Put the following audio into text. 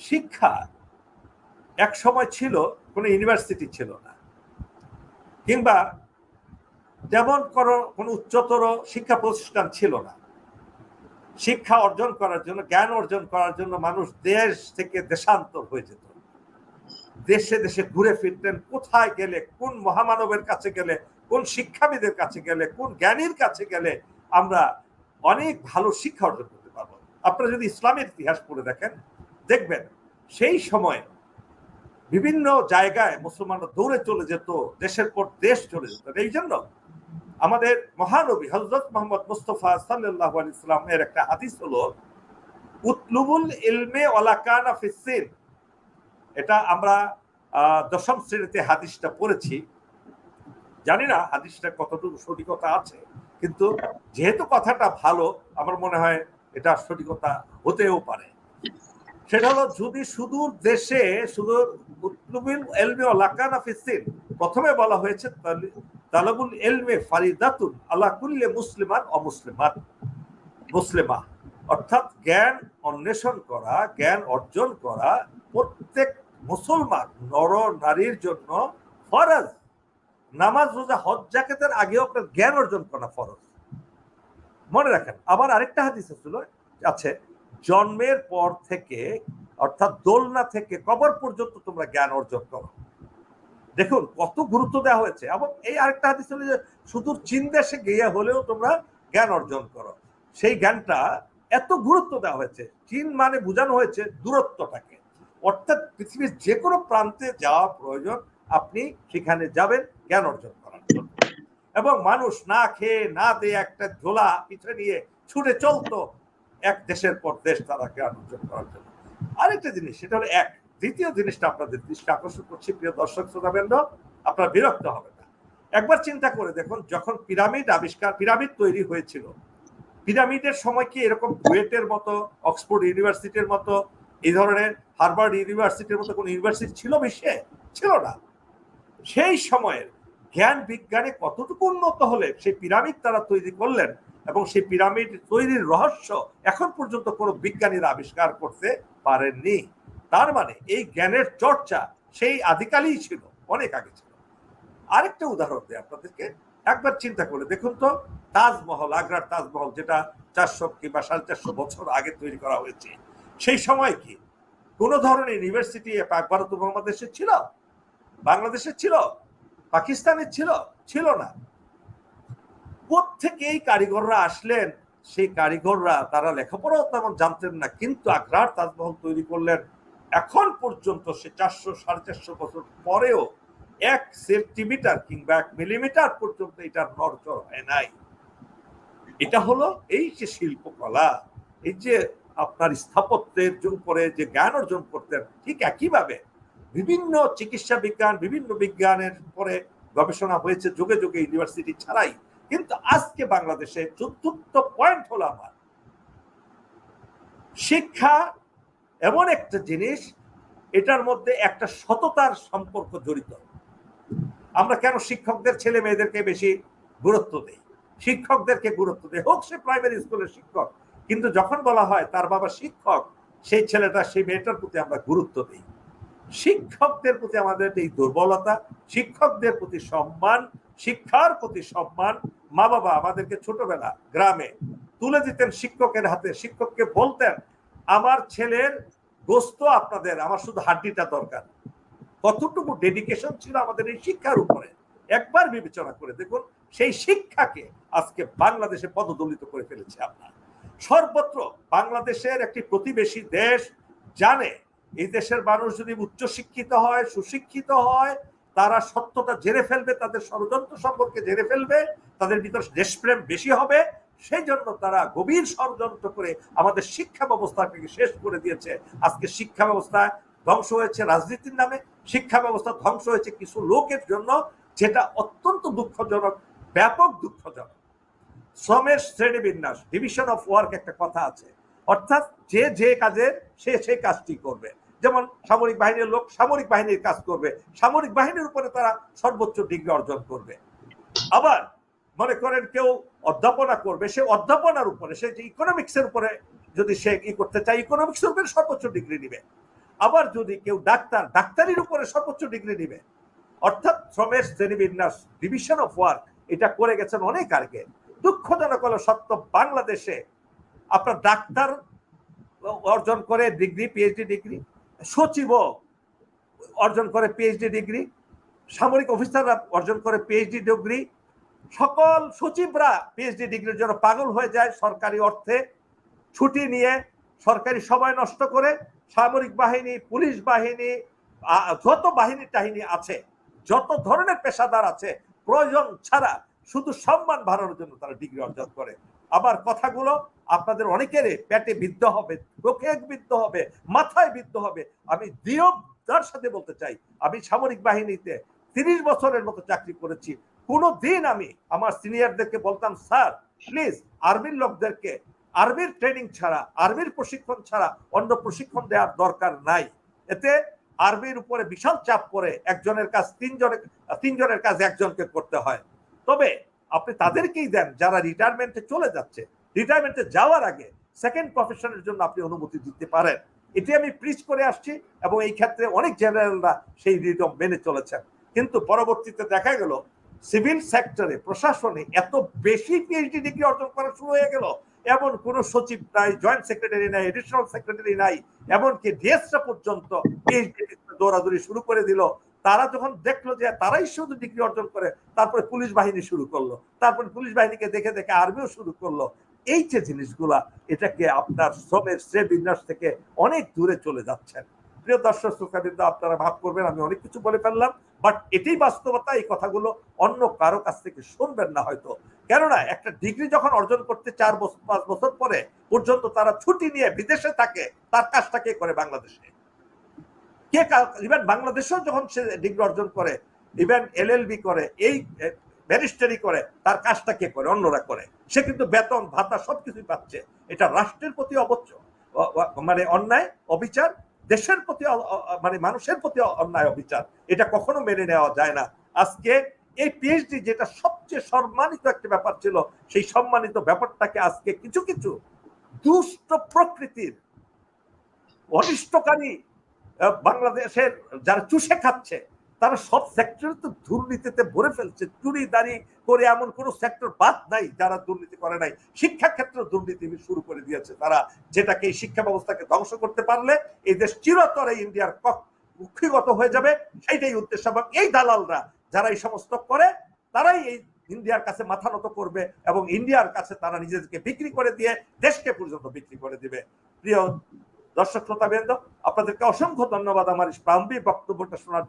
শিক্ষা এক সময় ছিল, কোনো ইউনিভার্সিটি ছিল না। কিংবা যেমন করো কোনো উচ্চতর শিক্ষা প্রতিষ্ঠান ছিল না। শিক্ষা অর্জন করার জন্য, জ্ঞান অর্জন করার জন্য মানুষ দেশ থেকে দেশান্তর হয়ে যেত। দেশে দেশে ঘুরে ফিরতেন, কোথায় গেলে, কোন মহামানবের কাছে গেলে, কোন শিক্ষাবিদের কাছে গেলে, কোন জ্ঞানীর কাছে গেলে আমরা অনেক ভালো শিক্ষা অর্জন করতে পারব। আপনারা যদি ইসলামের ইতিহাস পড়ে দেখেন দেখবেন, সেই সময় বিভিন্ন জায়গায় মুসলমানরা দৌড়ে চলে যেত, দেশের পর দেশ চলে যেত। এই জন্য আমাদের মহানবী হজরত মোহাম্মদ মুস্তফা সাল্লাহ ইসলামের একটা হাদিস হলো, উতলুবুল ইলমে ওলাকানা ফিসিন এটা আমরা দশম শ্রেণীতে হাদিসটা পড়েছি। জানি না হাদিসটা কতটুকু সঠিকতা আছে, কিন্তু যেহেতু কথাটা ভালো, আমার মনে হয় এটা সঠিকতা হতেও পারে। সেটা হলো যদি সুদূর দেশে, সুদূর উতলুবিল এলমে ওলাকানা ফিসিন প্রথমে বলা হয়েছে তালাবুল এলমে ফারিদাতুন আল্লাহ কুল্লে মুসলিমান অমুসলিমান মুসলিমা। অর্থাৎ জ্ঞান অন্বেষণ করা, জ্ঞান অর্জন করা প্রত্যেক মুসলমান নর নারীর জন্য ফরজ। নামাজ, রোজা, হজ জাকেতের আগেও আপনার জ্ঞান অর্জন করা ফরজ। মনে রাখেন, আবার আরেকটা হাদিস ছিল, আছে জন্মের পর থেকে, অর্থাৎ দোলনা থেকে কবর পর্যন্ত তোমরা জ্ঞান অর্জন করো। দেখুন, কত গুরুত্ব দেওয়া হয়েছে। এবং এই আরেকটা হাদিস হলো যে শুধু চীন দেশে গিয়ে হলেও তোমরা জ্ঞান অর্জন করো। সেই জ্ঞানটা এত গুরুত্ব দেওয়া হয়েছে। চীন মানে বোঝানো হয়েছে দূরত্বটাকে। অর্থাৎ পৃথিবীর যে কোনো প্রান্তে যাওয়া প্রয়োজন, আপনি সেখানে যাবেন জ্ঞান অর্জন করার জন্য। এবং মানুষ না খেয়ে, না দিয়ে একটা ঝোলা পিছনে নিয়ে ছুটে চলতো এক দেশের পর দেশ তারা জ্ঞান অর্জন করার জন্য। আরেকটা জিনিস, সেটা হলো এক। দ্বিতীয় জিনিসটা আপনাদের দৃষ্টি আকর্ষণ করছি, প্রিয় দর্শক শ্রোতাবৃন্দ, আপনারা বিরক্ত হবে না। একবার চিন্তা করে দেখুন, যখন পিরামিড আবিষ্কার, পিরামিড তৈরি হয়েছিল, পিরামিডের সময় কি এরকম বুয়েটের মতো, অক্সফোর্ড ইউনিভার্সিটির মতো, এই ধরনের, হার্ভার্ড ইউনিভার্সিটির মতো কোনো ইউনিভার্সিটি ছিল বিশ্বে? ছিল না। সেই সময়ের জ্ঞান বিজ্ঞানে কতটুকু উন্নত হলে সেই পিরামিড তারা তৈরি করলেন এবং সেই পিরামিড তৈরির রহস্য এখন পর্যন্ত কোনো বিজ্ঞানীরা আবিষ্কার করতে পারেননি। তার মানে এই জ্ঞানের চর্চা সেই আদিকালেই ছিল, অনেক আগে ছিল। আরেকটা উদাহরণ দেয় আপনাদেরকে, একবার চিন্তা করে দেখুন তো, তাজমহল, আগ্রার তাজমহল যেটা চারশো কিংবা সাড়ে চারশো বছর আগে তৈরি করা হয়েছে, সেই সময় কি কোন ধরনের ইউনিভার্সিটি ভারত উপমহাদেশে ছিল? বাংলাদেশে ছিল? পাকিস্তানের ছিল? ছিল না। থেকে এই কারিগররা আসলেন, সেই কারিগররা তারা লেখাপড়াও তেমন জানতেন না, কিন্তু আগ্রার তাজমহল তৈরি করলেন। এখন পর্যন্ত সে চারশো, সাড়ে চারশো বছর পরেও এক সেন্টিমিটার কিংবা এক মিলিমিটার পর্যন্ত এটা নড়চড় হয় নাই। এটা হলো এই যে শিল্পকলা, এই যে আপনার স্থাপত্যের উপরে যে জ্ঞান অর্জন করতেন, ঠিক একইভাবে বিভিন্ন চিকিৎসা বিজ্ঞান, বিভিন্ন বিজ্ঞানের পরে গবেষণা হয়েছে, যুগে যুগে ইউনিভার্সিটি ছাড়াই। কিন্তু আজকে বাংলাদেশে চতুর্থ পয়েন্ট হলো আমার। শিক্ষা এমন একটা জিনিস, এটার মধ্যে একটা সততার সম্পর্ক জড়িত। আমরা কেন শিক্ষকদের ছেলে মেয়েদেরকে বেশি গুরুত্ব দেই? শিক্ষকদেরকে গুরুত্ব দেয় হোক সে প্রাইমারি স্কুলের শিক্ষক, কিন্তু যখন বলা হয় তার বাবা শিক্ষক, সেই ছেলেটা, সেই মেয়েটার প্রতি আমরা গুরুত্ব দিই। শিক্ষকদের প্রতি আমাদের এই দুর্বলতা, শিক্ষকদের প্রতি সম্মান শিক্ষার প্রতি সম্মান মা বাবা আমাদেরকে ছোটবেলা গ্রামে তুলে দিতেন শিক্ষকের হাতে। শিক্ষককে বলতেন, আমার ছেলের গোস্ত আপনাদের, আমার শুধু হাড্ডিটা দরকার। কতটুকু ডেডিকেশন ছিল আমাদের এই শিক্ষার উপরে? একবার বিবেচনা করে দেখুন, সেই শিক্ষাকে আজকে বাংলাদেশে পদদলিত করে ফেলেছে আপনার। সর্বত্র বাংলাদেশের একটি প্রতিবেশী দেশ জানে, এই দেশের মানুষ যদি উচ্চ শিক্ষিত হয়, সুশিক্ষিত হয় তারা সত্যটা জেরে ফেলবে, তাদের ষড়যন্ত্র সম্পর্কে জেরে ফেলবে, তাদের ভিতর দেশপ্রেম বেশি হবে। সেই জন্য তারা গভীর ষড়যন্ত্র করে আমাদের শিক্ষা ব্যবস্থাকে শেষ করে দিয়েছে। আজকে শিক্ষা ব্যবস্থা ধ্বংস হয়েছে রাজনীতির নামে। শিক্ষা ব্যবস্থা ধ্বংস হয়েছে কিছু লোকের জন্য, যেটা অত্যন্ত দুঃখজনক, ব্যাপক দুঃখজনক। শ্রমের শ্রেণীবিন্যাস ডিভিশন অফ ওয়ার্ক একটা কথা আছে। অর্থাৎ যে যে কাজের, সে সেই কাজটি করবে। যেমন সামরিক বাহিনীর লোক সামরিক বাহিনীর কাজ করবে, সামরিক বাহিনীর উপরে তারা সর্বোচ্চ ডিগ্রি অর্জন করবে। আবার মনে করেন কেউ অধ্যাপনা করবে, সে অধ্যাপনার উপরে, সে যে ইকোনমিক্সের উপরে যদি সে ই করতে চায় ইকোনমিক্সের উপরে সর্বোচ্চ ডিগ্রি নিবে। আবার যদি কেউ ডাক্তার, ডাক্তারির উপরে সর্বোচ্চ ডিগ্রি নিবে। অর্থাৎ শ্রমের শ্রেণীবিন্যাস ডিভিশন অফ ওয়ার্ক এটা করে গেছেন অনেক আগে। দুঃখজনক হলো সত্য বাংলাদেশে আপনার ডাক্তার অর্জন করে, ডিগ্রি পিএইচডি ডিগ্রি সচিবও অর্জন করে পিএইচডি ডিগ্রি সামরিক অফিসাররা অর্জন করে পিএইচডি ডিগ্রি সকল সচিবরা পিএইচডি ডিগ্রির জন্য পাগল হয়ে যায় সরকারি অর্থে, ছুটি নিয়ে সরকারি সময় নষ্ট করে সামরিক বাহিনী, পুলিশ বাহিনী যত বাহিনী টাহিনী আছে, যত ধরনের পেশাদার আছে, প্রয়োজন ছাড়া শুধু সম্মান বাড়ানোর জন্য তারা ডিগ্রি অর্জন করে। আবার কথাগুলো আপনাদের অনেকেরই পেটে বিদ্ধ হবে চোখে বিদ্ধ হবে, মাথায় বিদ্ধ হবে। আমি দৃঢ়তার সাথে বলতে চাই, আমি সামরিক বাহিনীতে তিরিশ বছরের মতো চাকরি করেছি। কোনো দিন আমি আমার সিনিয়রদেরকে বলতাম, স্যার প্লিজ আর্মির লোকদেরকে, আর্মির ট্রেনিং ছাড়া, আর্মির প্রশিক্ষণ ছাড়া অন্য প্রশিক্ষণ দেওয়ার দরকার নাই। এতে আর্মির উপরে বিশাল চাপ পড়ে একজনের কাজ তিনজনের তিনজনের কাজ একজনকে করতে হয়। তবে আপনি তাদেরকেই দেন যারা রিটায়ারমেন্টে চলে যাচ্ছে। রিটায়ারমেন্টে যাওয়ার আগে সেকেন্ড প্রফেশনের জন্য আপনি অনুমতি দিতে পারেন। এটি আমি প্রিচ করে আসছি এবং এই ক্ষেত্রে অনেক জেনারেলরা সেই রিটম মেনে চলেছেন। কিন্তু পরবর্তীতে দেখা গেল সিভিল সেক্টরে প্রশাসনে এত বেশি পিএইচডি ডিগ্রি অর্জন করা শুরু হয়ে গেল। এমন কোন সচিব নাই জয়েন্ট সেক্রেটারি নাই এডিশনাল সেক্রেটারি নাই, এমনকি ডিএসটা পর্যন্ত পিএইচডি দৌড়াদৌড়ি শুরু করে দিল। তারা যখন দেখল যে তারাই শুধু ডিগ্রি অর্জন করে, তারপরে পুলিশ বাহিনী শুরু করল। তারপরে পুলিশ বাহিনীকে দেখে দেখে আর্মিও শুরু করল। এই যে জিনিসগুলা, এটাকে আপনার শ্রমের শ্রেয় বিন্যাস থেকে অনেক দূরে চলে যাচ্ছেন। প্রিয় দর্শক শ্রোতাবৃন্দ, আপনারা ভাব করবেন, আমি অনেক কিছু বলে ফেললাম বাট এটাই বাস্তবতা, এই কথাগুলো অন্য কারও কাছ থেকে শুনবেন না হয়তো। কেননা, একটা ডিগ্রি যখন অর্জন করতে চার বছর পাঁচ বছর পরে পর্যন্ত তারা ছুটি নিয়ে বিদেশে থাকে, তার কাজটা কে করে বাংলাদেশে? কে ইভেন বাংলাদেশেও যখন সে ডিগ্রি অর্জন করে ইভেন এলএলবি করে, এই ব্যারিস্টারি করে, তার কাজটা কে করে, অন্যরা করে। সে কিন্তু বেতন, ভাতা সবকিছুই পাচ্ছে। এটা রাষ্ট্রের প্রতি অবচ্য মানে অন্যায়, অবিচার, দেশের প্রতি মানে মানুষের প্রতি অন্যায়, অবিচার, এটা কখনো মেনে নেওয়া যায় না। আজকে এই পিএইচডি যেটা সবচেয়ে সম্মানিত একটা ব্যাপার ছিল, সেই সম্মানিত ব্যাপারটাকে আজকে কিছু কিছু দুষ্ট প্রকৃতির অনিষ্টকারী বাংলাদেশের যারা চুষে খাচ্ছে তারা সব সেক্টরে তো দুর্নীতিতে ভরে ফেলছে। চুরি, দাঁড়ি করে এমন কোন সেক্টর বাদ নাই যারা দুর্নীতি করে নাই। শিক্ষা ক্ষেত্রে দুর্নীতি শুরু করে দিয়েছে তারা। যেটাকে এই শিক্ষা ব্যবস্থাকে ধ্বংস করতে পারলে এই দেশ চিরতরে ইন্ডিয়ার কক- কুক্ষিগত হয়ে যাবে। সেইটাই উদ্দেশ্য। এবং এই দালালরা যারা এই সমস্ত করে, তারাই এই ইন্ডিয়ার কাছে মাথা নত করবে এবং ইন্ডিয়ার কাছে তারা নিজেদেরকে বিক্রি করে দিয়ে দেশকে পর্যন্ত বিক্রি করে দিবে। প্রিয় দর্শক, শ্রোতাবৃন্দ, আপনাদেরকে অসংখ্য ধন্যবাদ আমার প্রারম্ভিক বক্তব্যটা শোনার জন্য।